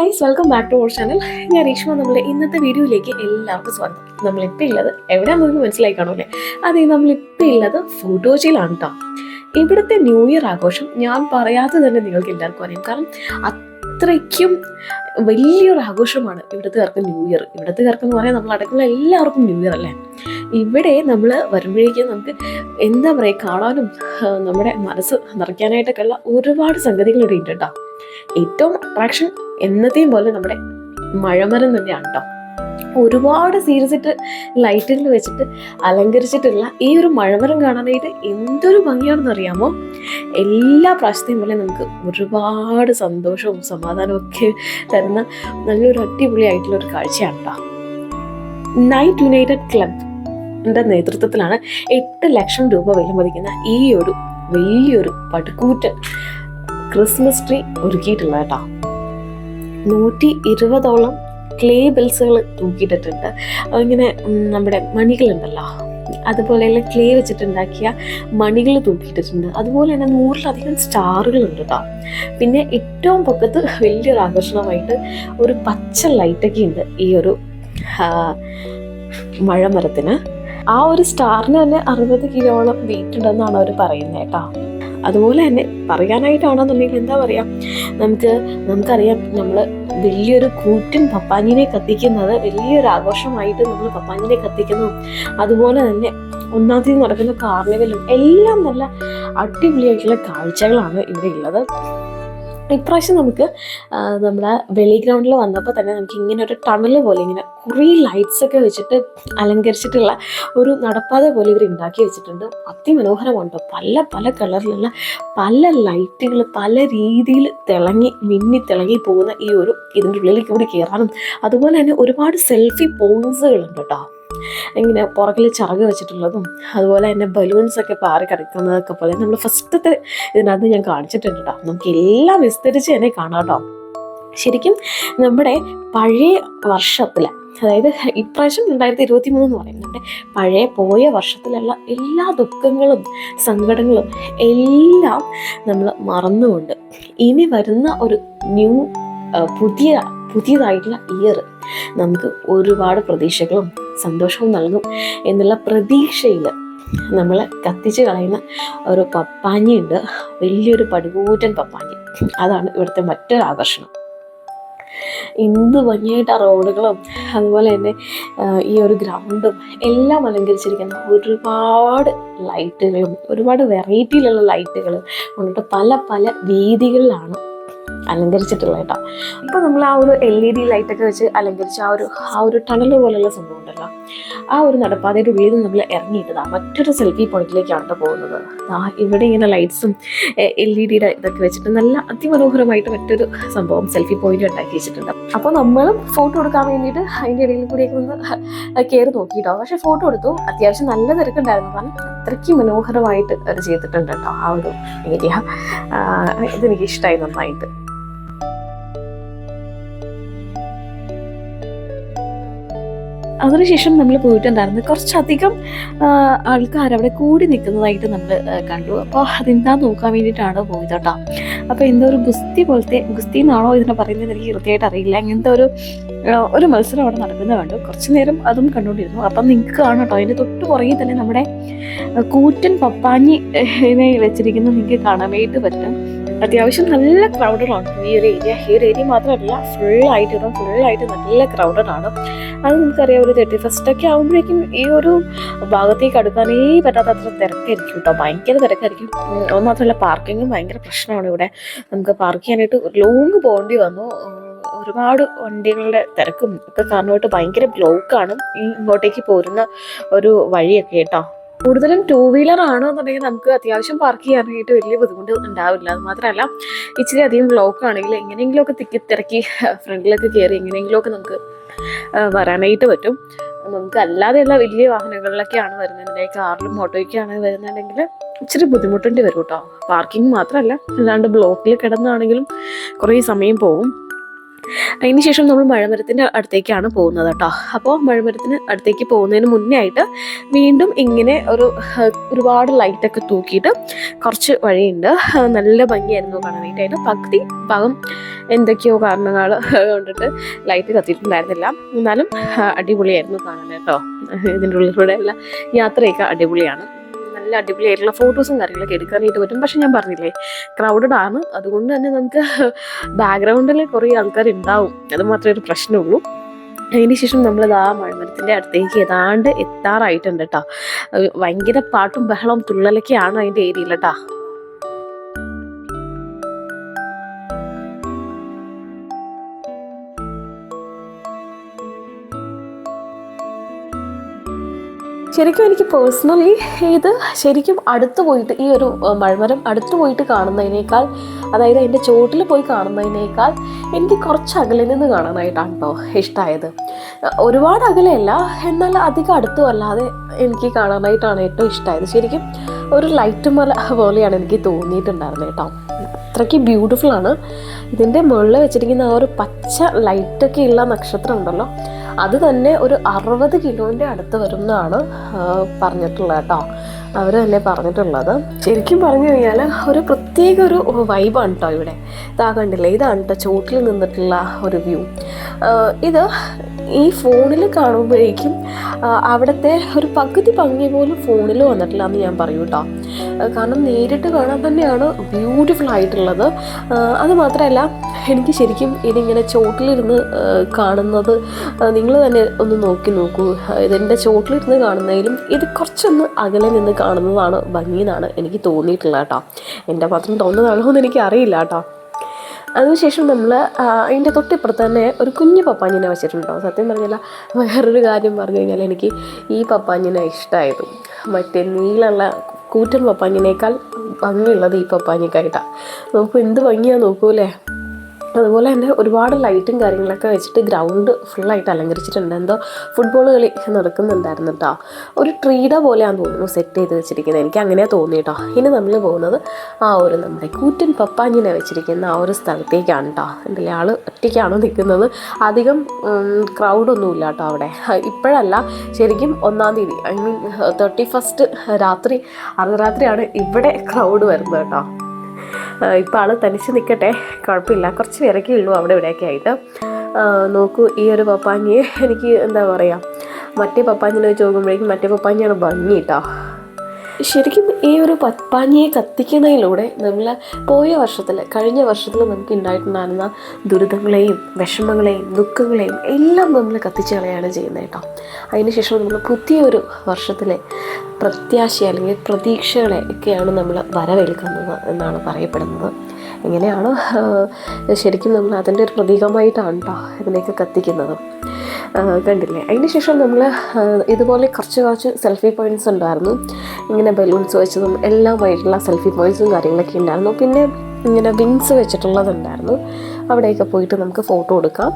Guys welcome back to our channel ഞാൻ രീക്ഷ്മ നമ്മുടെ ഇന്നത്തെ വീഡിയോയിലേക്ക് എല്ലാവർക്കും സ്വാഗതം. നമ്മളിപ്പോൾ ഉള്ളത് എവിടെയാണെന്ന് നിങ്ങൾക്ക് മനസ്സിലായി കാണൂലേ അതെ നമ്മളിപ്പോൾ ഉള്ളത് ഫോട്ടോജിയിലാണ് കേട്ടോ ഇവിടുത്തെ ന്യൂ ഇയർ ആഘോഷം ഞാൻ പറയാതെ തന്നെ നിങ്ങൾക്ക് എല്ലാവർക്കും അറിയാം. കാരണം അത്രയ്ക്കും വലിയൊരു ആഘോഷമാണ് ഇവിടുത്തുകാർക്ക് ന്യൂ ഇയർ ഇവിടുത്തുകാർക്ക് എന്ന് പറയാൻ നമ്മൾ അടക്കമുള്ള എല്ലാവർക്കും ന്യൂ ഇയർ അല്ലേ? ഇവിടെ നമ്മൾ വരുമ്പോഴേക്കും നമുക്ക് എന്താ പറയുക കാണാനും നമ്മുടെ മനസ്സ് നിറയ്ക്കാനായിട്ടൊക്കെ ഉള്ള ഒരുപാട് സംഗതികൾ ഇവിടെ ഉണ്ട് കേട്ടോ. ഏറ്റവും അട്രാക്ഷൻ എന്നത്തെയും പോലെ നമ്മുടെ മഴമരം തന്നെയാണ് കേട്ടോ. ഒരുപാട് സീരിയസ് ഇട്ട് ലൈറ്റിൽ വെച്ചിട്ട് അലങ്കരിച്ചിട്ടുള്ള ഈ ഒരു മഴമരം കാണാനായിട്ട് എന്തൊരു ഭംഗിയാണെന്ന് അറിയാമോ? എല്ലാ പ്രാവശ്യത്തെയും പോലെ നമുക്ക് ഒരുപാട് സന്തോഷവും സമാധാനവും ഒക്കെ തരുന്ന നല്ലൊരു അടിപൊളിയായിട്ടുള്ള ഒരു കാഴ്ചയാണ് കേട്ടോ നൈറ്റ് യുണൈറ്റഡ് ക്ലബിന്റെ നേതൃത്വത്തിലാണ് എട്ട് ലക്ഷം രൂപ വിലമതിക്കുന്ന ഈ ഒരു വലിയൊരു പടുക്കൂറ്റൻ ക്രിസ്മസ് ട്രീ ഒരുക്കിയിട്ടുള്ളത് കേട്ടോ നൂറ്റി ഇരുപതോളം ക്ലേ ബെൽസുകൾ തൂക്കിയിട്ടിട്ടുണ്ട്. അതിങ്ങനെ നമ്മുടെ മണികളുണ്ടല്ലോ. അതുപോലെയുള്ള ക്ലേ വെച്ചിട്ടുണ്ടാക്കിയ മണികൾ തൂക്കിയിട്ടിട്ടുണ്ട്. അതുപോലെ തന്നെ നൂറിലധികം സ്റ്റാറുകളുണ്ട് കേട്ടോ പിന്നെ ഏറ്റവും പൊക്കത്ത് വലിയൊരു ആകർഷണമായിട്ട് ഒരു പച്ച ലൈറ്റൊക്കെ ഉണ്ട് ഈ ഒരു മഴമരത്തിന്. ആ ഒരു സ്റ്റാറിന് തന്നെ അറുപത് കിലോളം വെയിറ്റ് ഉണ്ടെന്നാണ് അവർ പറയുന്നത് കേട്ടോ അതുപോലെ തന്നെ പറയാനായിട്ടാണെന്നുണ്ടെങ്കിൽ എന്താ പറയുക നമുക്ക് നമുക്കറിയാം നമ്മൾ വലിയൊരു കൂറ്റൻ പപ്പാഞ്ഞിനെ കത്തിക്കുന്നത് വലിയൊരു ആഘോഷമായിട്ട് നമ്മൾ പപ്പാഞ്ഞിനെ കത്തിക്കുന്നു അതുപോലെ തന്നെ ഒന്നാം തീയതി നടക്കുന്ന കാർണിവലും എല്ലാം നല്ല അടിപൊളിയായിട്ടുള്ള കാഴ്ചകളാണ് ഇവിടെ ഉള്ളത്. ഇപ്രാവശ്യം നമുക്ക് നമ്മുടെ വെളി ഗ്രൗണ്ടിൽ വന്നപ്പോൾ തന്നെ നമുക്ക് ഇങ്ങനെ ഒരു ടണൽ പോലെ ഇങ്ങനെ കുറേ ലൈറ്റ്സ് ഒക്കെ വെച്ചിട്ട് അലങ്കരിച്ചിട്ടുള്ള ഒരു നടപ്പാത പോലെ ഇവർ ഉണ്ടാക്കി വെച്ചിട്ടുണ്ട്. അതിമനോഹരമുണ്ട് പല പല കളറിലുള്ള പല ലൈറ്റുകൾ പല രീതിയിൽ തിളങ്ങി മിന്നി തിളങ്ങി പോകുന്ന ഈ ഒരു ഇതിന്റെ ഉള്ളിലേക്ക് കൂടി കയറാനും അതുപോലെ തന്നെ ഒരുപാട് സെൽഫി പോയിൻസുകളുണ്ട് കേട്ടോ ഇങ്ങനെ പുറകിൽ ചിറക് വെച്ചിട്ടുള്ളതും അതുപോലെ തന്നെ ബലൂൺസ് ഒക്കെ പാറി കിടക്കുന്നതൊക്കെ പോലെ നമ്മൾ ഫസ്റ്റത്തെ ഇതിനകത്ത് ഞാൻ കാണിച്ചിട്ടുണ്ട് കേട്ടോ നമുക്ക് എല്ലാം വിസ്തരിച്ച് തന്നെ കാണാം കേട്ടോ ശരിക്കും നമ്മുടെ പഴയ വർഷത്തിൽ അതായത് ഇപ്രാവശ്യം രണ്ടായിരത്തി ഇരുപത്തി മൂന്ന് എന്ന് പറയുന്നുണ്ട് പഴയ പോയ വർഷത്തിലുള്ള എല്ലാ ദുഃഖങ്ങളും സങ്കടങ്ങളും എല്ലാം നമ്മൾ മറന്നുകൊണ്ട് ഇനി വരുന്ന ഒരു ന്യൂ പുതിയ പുതിയതായിട്ടുള്ള ഇയർ നമുക്ക് ഒരുപാട് പ്രതീക്ഷകളും സന്തോഷവും നൽകും എന്നുള്ള പ്രതീക്ഷയിൽ നമ്മൾ കത്തിച്ച് കളയുന്ന ഒരു പപ്പാഞ്ഞിയുണ്ട്. വലിയൊരു പടുകൂറ്റൻ പപ്പാഞ്ഞി. അതാണ് ഇവിടുത്തെ മറ്റൊരു ആകർഷണം. എന്ത് ഭംഗിയായിട്ട് ആ റോഡുകളും അതുപോലെ തന്നെ ഈ ഒരു ഗ്രൗണ്ടും എല്ലാം അലങ്കരിച്ചിരിക്കുന്ന. ഒരുപാട് ലൈറ്റുകളും ഒരുപാട് വെറൈറ്റിയിലുള്ള ലൈറ്റുകൾ കൊണ്ടിട്ട് പല പല രീതികളിലാണ് അലങ്കരിച്ചിട്ടുള്ളത് കേട്ടോ. അപ്പോൾ നമ്മൾ ആ ഒരു എൽ ഇ ഡി ലൈറ്റൊക്കെ വെച്ച് അലങ്കരിച്ച ആ ഒരു ആ ഒരു ടണൽ പോലെയുള്ള സംഭവം ഉണ്ടല്ലോ. ആ ഒരു നടപ്പാതയുടെ ഉള്ളിൽ നിന്ന് നമ്മൾ ഇറങ്ങിയിട്ടതാണ് മറ്റൊരു സെൽഫി പോയിന്റിലേക്കാണ് കേട്ടോ പോകുന്നത്. ആ ഇവിടെ ഇങ്ങനെ ലൈറ്റ്സും എൽ ഇ ഡിയുടെ ഇതൊക്കെ വെച്ചിട്ട് നല്ല അതിമനോഹരമായിട്ട് മറ്റൊരു സംഭവം സെൽഫി പോയിന്റ് ഉണ്ടാക്കി വെച്ചിട്ടുണ്ട്. അപ്പോൾ നമ്മളും ഫോട്ടോ എടുക്കാൻ വേണ്ടിയിട്ട് അതിന്റെ ഇടയിൽ കൂടിയൊക്കെ ഒന്ന് കയറി നോക്കിയിട്ടോ. പക്ഷെ ഫോട്ടോ എടുത്തു. അത്യാവശ്യം നല്ല തിരക്കുണ്ടായിരുന്നു. കാരണം അത്രയ്ക്ക് മനോഹരമായിട്ട് അത് ചെയ്തിട്ടുണ്ട് കേട്ടോ ആ ഒരു ഏരിയ ഇതെനിക്ക് ഇഷ്ടമായി നന്നായിട്ട്. അതിനുശേഷം നമ്മൾ പോയിട്ടുണ്ടായിരുന്നു. കുറച്ചധികം ആൾക്കാർ അവിടെ കൂടി നിൽക്കുന്നതായിട്ട് നമ്മൾ കണ്ടു. അപ്പോൾ അതെന്താ നോക്കാൻ വേണ്ടിയിട്ടാണ് പോയത് കേട്ടോ. അപ്പോൾ എന്തോ ഒരു ഗുസ്തി പോലത്തെ ഗുസ്തി എന്നാണോ ഇതിനെ പറയുന്നത് എനിക്ക് കൃത്യമായിട്ട് അറിയില്ല. അങ്ങനത്തെ ഒരു ഒരു മത്സരം അവിടെ നടക്കുന്നത് കണ്ടു. കുറച്ച് നേരം അതും കണ്ടുകൊണ്ടിരുന്നു. അപ്പം നിങ്ങൾക്ക് കാണാം കേട്ടോ. അതിന്റെ തൊട്ട് പുറകെ തന്നെ നമ്മുടെ കൂറ്റൻ പപ്പാഞ്ഞിനെ വെച്ചിരിക്കുന്നത് നിങ്ങൾക്ക് കാണാൻ വേണ്ടിയിട്ട് പറ്റും. അത്യാവശ്യം നല്ല ക്രൗഡഡ് ആണ്. ഈ ഒരു ഏരിയ ഈ ഒരു ഏരിയ മാത്രമല്ല ഫുള്ളായിട്ട് ഫുൾ ഫുള്ളായിട്ട് നല്ല ക്രൗഡഡ് ആണ്. അത് നമുക്കറിയാം ഒരു തേർട്ടി ഫസ്റ്റ് ഒക്കെ ആകുമ്പോഴേക്കും ഈ ഒരു ഭാഗത്തേക്ക് അടുക്കാനേ പറ്റാത്തത്ര തിരക്കായിരിക്കും കേട്ടോ. ഭയങ്കര തിരക്കായിരിക്കും. അത് മാത്രമല്ല പാർക്കിങ്ങും ഭയങ്കര പ്രശ്നമാണ് ഇവിടെ. നമുക്ക് പാർക്ക് ചെയ്യാനായിട്ട് ലോങ് പോകേണ്ടി വന്നു. ഒരുപാട് വണ്ടികളുടെ തിരക്കും ഒക്കെ കാരണമായിട്ട് ഭയങ്കര ബ്ലോക്കാണ് ഈ ഇങ്ങോട്ടേക്ക് പോരുന്ന ഒരു വഴിയൊക്കെ കേട്ടോ. കൂടുതലും ടൂ വീലർ ആണെന്നുണ്ടെങ്കിൽ നമുക്ക് അത്യാവശ്യം പാർക്ക് ചെയ്യാനായിട്ട് വലിയ ബുദ്ധിമുട്ട് ഉണ്ടാവില്ല അത് മാത്രമല്ല ഇച്ചിരി അധികം ബ്ലോക്ക് ആണെങ്കിൽ എങ്ങനെയെങ്കിലുമൊക്കെ തിക്കി തിരക്കി ഫ്രണ്ടിലൊക്കെ കയറി എങ്ങനെയെങ്കിലുമൊക്കെ നമുക്ക് വരാനായിട്ട് പറ്റും. നമുക്ക് അല്ലാതെയുള്ള വലിയ വാഹനങ്ങളിലൊക്കെയാണ് വരുന്നുണ്ടെങ്കിൽ കാറിലും ഓട്ടോയ്ക്കാണ് വരുന്നുണ്ടെങ്കിൽ ഇച്ചിരി ബുദ്ധിമുട്ടേണ്ടി വരും കേട്ടോ. പാർക്കിംഗ് മാത്രമല്ല അല്ലാണ്ട് ബ്ലോക്കിൽ കിടന്നാണെങ്കിലും കുറേ സമയം പോകും അതിന് ശേഷം നമ്മൾ മഴമരത്തിന്റെ അടുത്തേക്കാണ് പോകുന്നത് കേട്ടോ. അപ്പോൾ മഴമരത്തിന് അടുത്തേക്ക് പോകുന്നതിന് മുന്നേ ആയിട്ട് വീണ്ടും ഇങ്ങനെ ഒരു ഒരുപാട് ലൈറ്റൊക്കെ തൂക്കിയിട്ട് കുറച്ച് വഴിയുണ്ട്. നല്ല ഭംഗിയായിരുന്നു കാണാനായിട്ട് അതിന്റെ പകുതി ഭാഗം എന്തൊക്കെയോ കാരണങ്ങൾ കൊണ്ടിട്ട് ലൈറ്റ് കത്തിയിട്ടുണ്ടായിരുന്നില്ല. എന്നാലും അടിപൊളിയായിരുന്നു കാണാൻ കേട്ടോ. ഇതിന്റെ ഉള്ളിലൂടെയുള്ള യാത്രയൊക്കെ അടിപൊളിയാണ്. നല്ല അടിപൊളിയായിട്ടുള്ള ഫോട്ടോസും കാര്യങ്ങളൊക്കെ എടുക്കാനായിട്ട് പറ്റും. പക്ഷെ ഞാൻ പറഞ്ഞില്ലേ ക്രൗഡഡ് ആണ്. അതുകൊണ്ട് തന്നെ നമുക്ക് ബാക്ക്ഗ്രൗണ്ടിൽ കുറേ ആൾക്കാർ ഉണ്ടാവും അത് മാത്രമേ ഒരു പ്രശ്നമുള്ളൂ. അതിന് ശേഷം ആ മഴമരത്തിന്റെ അടുത്തേക്ക് ഏതാണ്ട് എത്താറായിട്ടുണ്ട് കേട്ടോ ഭയങ്കര പാട്ടും ബഹളവും തുള്ളലൊക്കെയാണ് അതിന്റെ ഏരിയയിൽ കേട്ടോ ശരിക്കും എനിക്ക് പേഴ്സണലി ഇത് ശരിക്കും അടുത്ത് പോയിട്ട് ഈ ഒരു മഴമരം അടുത്ത് പോയിട്ട് കാണുന്നതിനേക്കാൾ അതായത് എന്റെ ചോട്ടിൽ പോയി കാണുന്നതിനേക്കാൾ എനിക്ക് കുറച്ച് അകലെ നിന്ന് കാണാനായിട്ടാണ് കേട്ടോ ഇഷ്ടമായത് ഒരുപാട് അകലെയല്ല എന്നാൽ അധികം അടുത്തും അല്ലാതെ എനിക്ക് കാണാനായിട്ടാണ് ഏറ്റവും ഇഷ്ടമായത് ശരിക്കും ഒരു ലൈറ്റ് മല പോലെയാണ് എനിക്ക് തോന്നിയിട്ടുണ്ടായിരുന്നത് കേട്ടോ. അത്രയ്ക്ക് ബ്യൂട്ടിഫുൾ ആണ്. ഇതിന്റെ മുകളിൽ വെച്ചിരിക്കുന്ന ആ ഒരു പച്ച ലൈറ്റൊക്കെ ഉള്ള നക്ഷത്രം ഉണ്ടല്ലോ അത് തന്നെ ഒരു അറുപത് കിലോന്റെ അടുത്ത് വരും എന്നാണ് ആ, പറഞ്ഞിട്ടുള്ളത് കേട്ടോ. അവർ തന്നെ പറഞ്ഞിട്ടുള്ളത്. ശരിക്കും പറഞ്ഞു കഴിഞ്ഞാൽ ഒരു പ്രത്യേക ഒരു വൈബാണ് കേട്ടോ ഇവിടെ. ഇതാ കണ്ടില്ലേ ഇതാണ് കേട്ടോ ചോട്ടിൽ നിന്നിട്ടുള്ള ഒരു വ്യൂ. ഇത് ഈ ഫോണിൽ കാണുമ്പോഴേക്കും അവിടുത്തെ ഒരു പകുതി ഭംഗി പോലും ഫോണിൽ വന്നിട്ടില്ല എന്ന് ഞാൻ പറയൂ കേട്ടോ കാരണം നേരിട്ട് കാണാൻ തന്നെയാണ് ബ്യൂട്ടിഫുൾ ആയിട്ടുള്ളത്. അതുമാത്രമല്ല അത് മാത്രമല്ല എനിക്ക് ശരിക്കും ഇതിങ്ങനെ ചോട്ടിലിരുന്ന് കാണുന്നത് നിങ്ങൾ തന്നെ ഒന്ന് നോക്കി നോക്കൂ. ഇതിന്റെ ചോട്ടിലിരുന്ന് കാണുന്നതിലും ഇത് കുറച്ചൊന്ന് അകലെ നിന്ന് കാണുന്നതാണ് ഭംഗി എന്നാണ് എനിക്ക് തോന്നിയിട്ടുള്ളത് കേട്ടോ എന്റെ മാത്രം തോന്നുന്നതാണോ എന്ന് എനിക്ക് അറിയില്ല കേട്ടോ അതിനുശേഷം നമ്മൾ അതിന്റെ തൊട്ടിപ്പുറത്ത് തന്നെ ഒരു കുഞ്ഞു പപ്പാഞ്ഞിനെ വെച്ചിട്ടുണ്ടാവും സത്യം പറഞ്ഞാൽ വേറൊരു കാര്യം പറഞ്ഞു കഴിഞ്ഞാൽ എനിക്ക് ഈ പപ്പാഞ്ഞിനെ ഇഷ്ടമായതും മറ്റേ നീളുള്ള കൂറ്റൻ പപ്പാഞ്ഞിനേക്കാൾ ഭംഗിയുള്ളത് ഈ പപ്പാഞ്ഞിക്കായിട്ടാണ് നമുക്ക് എന്ത് ഭംഗിയാണ് നോക്കൂലേ? അതുപോലെ തന്നെ ഒരുപാട് ലൈറ്റും കാര്യങ്ങളൊക്കെ വെച്ചിട്ട് ഗ്രൗണ്ട് ഫുള്ളായിട്ട് അലങ്കരിച്ചിട്ടുണ്ട്. എന്തോ ഫുട്ബോൾ കളി നടക്കുന്നുണ്ടായിരുന്നു കേട്ടോ ഒരു ട്രീഡ പോലെയാണെന്ന് തോന്നുന്നു സെറ്റ് ചെയ്ത് വെച്ചിരിക്കുന്നത്. എനിക്ക് അങ്ങനെ തോന്നി കേട്ടോ ഇനി നമ്മൾ പോകുന്നത് ആ ഒരു നമ്മുടെ കൂറ്റൻ പപ്പാഞ്ഞിനെ വെച്ചിരിക്കുന്ന ആ ഒരു സ്ഥലത്തേക്കാണ് കേട്ടോ എന്റെ ആൾ ഒറ്റയ്ക്കാണ് നിൽക്കുന്നത്? അധികം ക്രൗഡൊന്നുമില്ല കേട്ടോ അവിടെ. ഇപ്പോഴല്ല ശരിക്കും ഒന്നാം തീയതി ഐ മീൻ തേർട്ടി ഫസ്റ്റ് രാത്രി അർദ്ധരാത്രിയാണ് ഇവിടെ ക്രൗഡ് വരുന്നത് കേട്ടോ ഇപ്പോൾ ആൾ തനിച്ച് നിൽക്കട്ടെ കുഴപ്പമില്ല. കുറച്ച് പേരൊക്കെ ഉള്ളൂ അവിടെ ഇവിടെയൊക്കെ ആയിട്ട്. നോക്കൂ ഈ ഒരു പപ്പാങ്ങിയെ എനിക്ക് എന്താ പറയുക മറ്റേ പപ്പാഞ്ഞിനെ വെച്ച് നോക്കുമ്പോഴേക്കും മറ്റേ പപ്പാഞ്ഞിയാണ് ഭംഗി കേട്ടോ ശരിക്കും ഈ ഒരു പത്പാനിയെ കത്തിക്കുന്നതിലൂടെ നമ്മൾ പോയ വർഷത്തിൽ കഴിഞ്ഞ വർഷത്തിൽ നമുക്ക് ഉണ്ടായിട്ടുണ്ടായിരുന്ന ദുരിതങ്ങളെയും വിഷമങ്ങളെയും ദുഃഖങ്ങളെയും എല്ലാം നമ്മൾ കത്തിച്ച് കളയാണ് ചെയ്യുന്നത് കേട്ടോ. അതിനുശേഷം നമ്മൾ പുതിയൊരു വർഷത്തിലെ പ്രത്യാശ അല്ലെങ്കിൽ പ്രതീക്ഷകളെ ഒക്കെയാണ് നമ്മൾ വരവേൽക്കുന്നത് എന്നാണ് പറയപ്പെടുന്നത്. എങ്ങനെയാണോ ശരിക്കും നമ്മൾ അതിന്റെ ഒരു പ്രതീകമായിട്ടാണ് കേട്ടോ ഇതിനെയൊക്കെ കത്തിക്കുന്നത്. കണ്ടില്ലേ? അതിന് ശേഷം നമ്മൾ ഇതുപോലെ കുറച്ച് കുറച്ച് സെൽഫി പോയിന്റ്സ് ഉണ്ടായിരുന്നു. ഇങ്ങനെ ബലൂൺസ് വെച്ചതും എല്ലാമായിട്ടുള്ള സെൽഫി പോയിന്റ്സും കാര്യങ്ങളൊക്കെ ഉണ്ടായിരുന്നു. പിന്നെ ഇങ്ങനെ വിങ്സ് വെച്ചിട്ടുള്ളതുണ്ടായിരുന്നു. അവിടെയൊക്കെ പോയിട്ട് നമുക്ക് ഫോട്ടോ എടുക്കാം.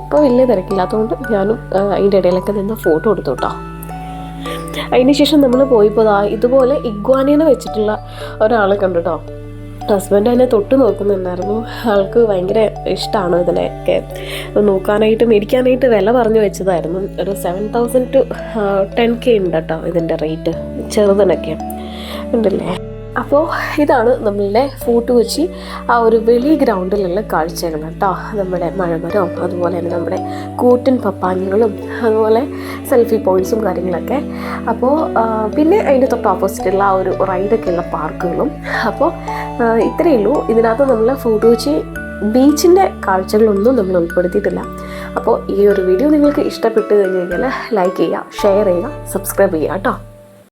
ഇപ്പോൾ വലിയ തിരക്കില്ലാത്തതുകൊണ്ട് ഞാനും അതിന്റെ ഇടയിലൊക്കെ നിന്ന് ഫോട്ടോ എടുത്തു കേട്ടോ അതിനുശേഷം നമ്മൾ പോയിപ്പോൾ ഇതുപോലെ ഇഗ്വാനീനെ വെച്ചിട്ടുള്ള ഒരാളെ കണ്ടുട്ടോ ഹസ്ബൻഡ് അതിനെ തൊട്ട് നോക്കുന്നുണ്ടായിരുന്നു. ആൾക്ക് ഭയങ്കര ഇഷ്ടമാണ് ഇതിനെയൊക്കെ. നോക്കാനായിട്ട് മേടിക്കാനായിട്ട് വില പറഞ്ഞു വെച്ചതായിരുന്നു. ഒരു seven thousand to ten K ഉണ്ട് കേട്ടോ ഇതിന്റെ റേറ്റ് ചെറുതിനൊക്കെ. ഉണ്ടല്ലേ? അപ്പോൾ ഇതാണ് നമ്മളുടെ ഫോർട്ട് കൊച്ചി ആ ഒരു വെളി ഗ്രൗണ്ടിലുള്ള കാഴ്ചകൾ കേട്ടോ. നമ്മുടെ മഴമരവും അതുപോലെ തന്നെ നമ്മുടെ കൂറ്റൻ പപ്പാങ്ങുകളും അതുപോലെ സെൽഫി പോയിന്റ്സും കാര്യങ്ങളൊക്കെ. അപ്പോൾ പിന്നെ അതിന്റെ തൊട്ട് ഓപ്പോസിറ്റുള്ള ആ ഒരു റൈഡൊക്കെയുള്ള പാർക്കുകളും. അപ്പോൾ ഇത്രയേ ഉള്ളൂ. ഇതിനകത്ത് നമ്മൾ ഫോർട്ട് കൊച്ചി ബീച്ചിന്റെ കാഴ്ചകളൊന്നും നമ്മൾ ഉൾപ്പെടുത്തിയിട്ടില്ല. അപ്പോൾ ഈ ഒരു വീഡിയോ നിങ്ങൾക്ക് ഇഷ്ടപ്പെട്ട് കഴിഞ്ഞ് കഴിഞ്ഞാൽ ലൈക്ക് ചെയ്യുക ഷെയർ ചെയ്യുക സബ്സ്ക്രൈബ് ചെയ്യുക കേട്ടോ.